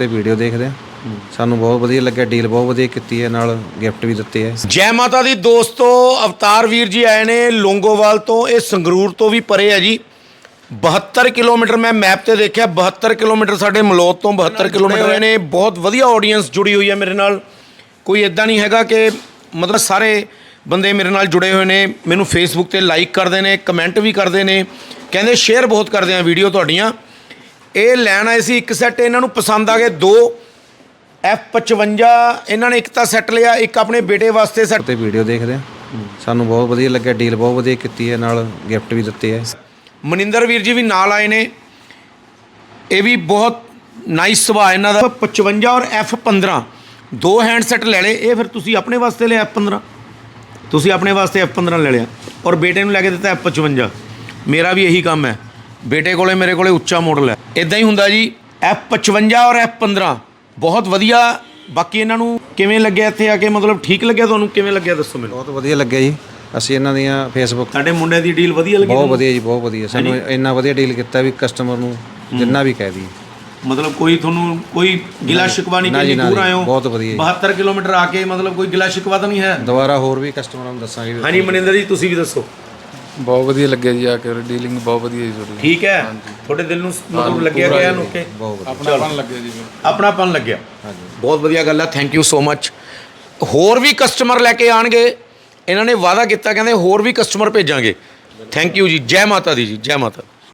ਤੇ ਵੀਡੀਓ ਦੇਖਦੇ ਆ। ਸਾਨੂੰ ਬਹੁਤ ਵਧੀਆ ਲੱਗਿਆ ਡੀਲ ਬਹੁਤ ਵਧੀਆ ਕੀਤੀ ਹੈ ਨਾਲ ਗਿਫਟ ਵੀ ਦਿੱਤੇ ਹੈ ਜੈ ਮਾਤਾ ਦੀ ਦੋਸਤੋ ਅਵਤਾਰ ਵੀਰ ਜੀ ਆਏ ਨੇ ਲੋਂਗੋਵਾਲ ਤੋਂ ਇਹ ਸੰਗਰੂਰ ਤੋਂ ਵੀ ਪਰੇ ਹੈ ਜੀ। 72 ਕਿਲੋਮੀਟਰ ਮੈਂ ਮੈਪ ਤੇ ਦੇਖਿਆ 72 ਕਿਲੋਮੀਟਰ ਸਾਡੇ ਮਲੋਦ ਤੋਂ 72 ਕਿਲੋਮੀਟਰ ਹੋਏ। ਨੇ। ਬਹੁਤ ਵਧੀਆ ਆਡੀਅנס ਜੁੜੀ ਹੋਈ ਹੈ ਮੇਰੇ ਨਾਲ। ਕੋਈ ਇਦਾਂ ਨਹੀਂ ਹੈਗਾ ਕਿ ਮਤਲਬ ਸਾਰੇ ਬੰਦੇ ਮੇਰੇ ਨਾਲ ਜੁੜੇ ਹੋਏ ਨੇ। ਮੈਨੂੰ ਫੇਸਬੁੱਕ ਤੇ ਲਾਈਕ ਕਰਦੇ ਨੇ ਕਮੈਂਟ ਵੀ ਕਰਦੇ ਨੇ। ਕਹਿੰਦੇ ਸ਼ੇਅਰ ਬਹੁਤ ਕਰਦੇ ਆ ਵੀਡੀਓ ਤੁਹਾਡੀਆਂ। ਇਹ ਲੈਣ ਆਏ ਸੀ ਇੱਕ ਸੈੱਟ ਇਹਨਾਂ ਨੂੰ ਪਸੰਦ ਆ ਗਏ ਦੋ F55 ਇਹਨਾਂ ਨੇ ਇੱਕ ਤਾਂ ਸੈੱਟ ਲਿਆ ਇੱਕ ਆਪਣੇ ਬੇਟੇ ਵਾਸਤੇ ਸੈੱਟ ਤੇ ਵੀਡੀਓ ਦੇਖਦੇ ਆ ਸਾਨੂੰ ਬਹੁਤ ਵਧੀਆ ਲੱਗਿਆ ਡੀਲ ਬਹੁਤ ਵਧੀਆ ਕੀਤੀ ਹੈ ਨਾਲ ਗਿਫਟ ਵੀ ਦਿੱਤੇ ਹੈ ਮਨਿੰਦਰ ਵੀਰ ਜੀ ਵੀ ਨਾਲ ਆਏ ਨੇ। ਇਹ ਵੀ ਬਹੁਤ ਨਾਈਸ ਸੁਭਾਅ ਇਹਨਾਂ ਦਾ। 55 ਔਰ F15 ਦੋ ਹੈਂਡ ਸੈਟ ਲੈ ਲਏ। ਇਹ ਫਿਰ ਤੁਸੀਂ ਆਪਣੇ ਵਾਸਤੇ ਲਿਆ F15 ਤੁਸੀਂ ਆਪਣੇ ਵਾਸਤੇ F15 ਲੈ ਲਿਆ। ਔਰ ਬੇਟੇ ਨੂੰ ਲੈ ਕੇ ਦਿੱਤਾ F55 ਮੇਰਾ ਵੀ ਇਹੀ ਕੰਮ ਹੈ। ਬੇਟੇ ਕੋਲੇ ਮੇਰੇ ਕੋਲੇ ਉੱਚਾ ਮਾਡਲ ਹੈ। ਇਦਾਂ ਹੀ ਹੁੰਦਾ ਜੀ F55 ਔਰ F15 ਬਹੁਤ ਵਧੀਆ। ਬਾਕੀ ਇਹਨਾਂ ਨੂੰ ਕਿਵੇਂ ਲੱਗਿਆ ਇੱਥੇ ਆ ਕੇ? ਮਤਲਬ ਠੀਕ ਲੱਗਿਆ ਤੁਹਾਨੂੰ? ਕਿਵੇਂ ਲੱਗਿਆ ਦੱਸੋ ਮੈਨੂੰ? ਬਹੁਤ ਵਧੀਆ ਲੱਗਿਆ ਜੀ। ਅਸੀਂ ਇਹਨਾਂ ਦੀਆਂ ਫੇਸਬੁੱਕ ਸਾਡੇ ਮੁੰਡੇ ਦੀ ਡੀਲ ਵਧੀਆ ਲੱਗੀ ਬਹੁਤ ਵਧੀਆ ਜੀ ਬਹੁਤ ਵਧੀਆ। ਸਾਨੂੰ ਇੰਨਾ ਵਧੀਆ ਡੀਲ ਕੀਤਾ ਵੀ ਕਸਟਮਰ ਨੂੰ ਜਿੰਨਾ ਵੀ ਕਹਿ ਦਈਏ। ਮਤਲਬ ਕੋਈ ਤੁਹਾਨੂੰ ਕੋਈ ਗਿਲਾ ਸ਼ਿਕਵਾ ਨਹੀਂ ਨਾ ਕਿ ਜੀ, ਇੰਨੀ ਨਾ ਦੂਰ ਜੀ, ਆਏ ਹੋ ਬਹੁਤ ਵਧੀਆ ਜੀ। 72 ਕਿਲੋਮੀਟਰ ਆ ਕੇ ਮਤਲਬ ਕੋਈ ਗਿਲਾ ਸ਼ਿਕਵਾ ਤਾਂ ਨਹੀਂ ਹੈ? ਦੁਬਾਰਾ ਹੋਰ ਵੀ ਕਸਟਮਰਾਂ ਨੂੰ ਦੱਸਾਂਗੇ। ਵੀ ਹਾਂਜੀ ਮਨਿੰਦਰ ਜੀ ਤੁਸੀਂ ਵੀ ਦੱਸੋ। ਬਹੁਤ ਵਧੀਆ ਲੱਗਿਆ ਜੀ ਆ ਕੇ ਡੀਲਿੰਗ ਬਹੁਤ ਵਧੀਆ ਜੀ ਤੁਹਾਡੀ। ਠੀਕ ਹੈ? ਤੁਹਾਡੇ ਦਿਲ ਨੂੰ ਮਤਲਬ ਲੱਗਿਆ ਗਿਆ ਨੂੰ ਕਿ ਬਹੁਤ ਵਧੀਆ। ਆਪਣਾਪਨ ਲੱਗਿਆ ਜੀ ਆਪਣਾਪਨ ਲੱਗਿਆ। ਬਹੁਤ ਵਧੀਆ ਗੱਲ ਹੈ ਥੈਂਕ ਯੂ ਸੋ ਮੱਚ ਹੋਰ ਵੀ ਕਸਟਮਰ ਲੈ ਕੇ ਆਣਗੇ। ਇਹਨਾਂ ਨੇ ਵਾਅਦਾ ਕੀਤਾ ਕਹਿੰਦੇ ਹੋਰ ਵੀ ਕਸਟਮਰ ਭੇਜਾਂਗੇ। Thank you ji. ਜੈ ਮਾਤਾ ਦੀ ਜੀ ਜੈ ਮਾਤਾ